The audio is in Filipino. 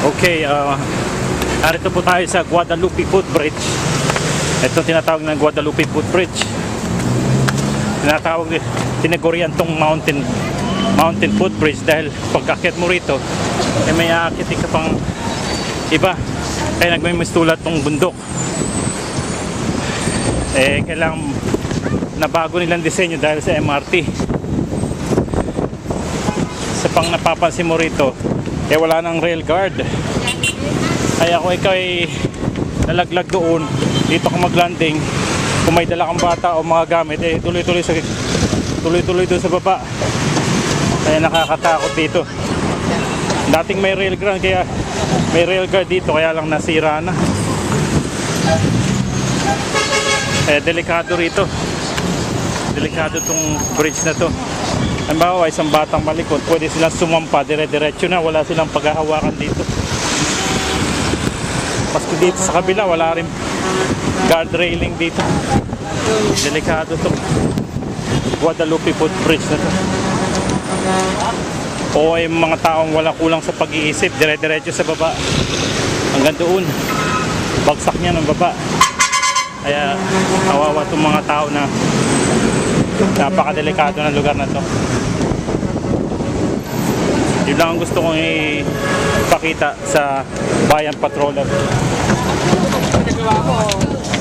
Okay, uh, narito po tayo sa Guadalupe Footbridge. Ito tinatawag ng Guadalupe Footbridge. Tinatawag, tinagurian tong mountain mountain footbridge dahil pagkakit mo rito, eh may aakit ka pang iba. Kaya nagmimistulat tong bundok. Eh, kailangan nabago nilang disenyo dahil sa MRT. Sa pang napapansin mo rito, eh wala nang rail guard. Kaya kung ikaw ay nalaglag doon, dito ka maglanding, kung may dala kang bata o mga gamit, eh tuloy-tuloy sa tuloy-tuloy doon sa baba. Kaya nakakatakot dito. Dating may rail guard kaya may rail guard dito kaya lang nasira na. Eh delikado rito. Delikado tong bridge na to. Halimbawa, isang batang malikot, pwede silang sumampa, dire-diretso na, wala silang paghahawakan dito. Paski dito sa kabila, wala rin guard railing dito. Delikado to. Guadalupe Footbridge na to. O ay mga taong wala kulang sa pag-iisip, dire-diretso sa baba. Hanggang doon. Bagsak niya ng baba. Kaya kawawa itong mga tao na napakadelikado ng lugar na to. Lang ang gusto kong ipakita sa Bayan Patroller. Nagawa ko,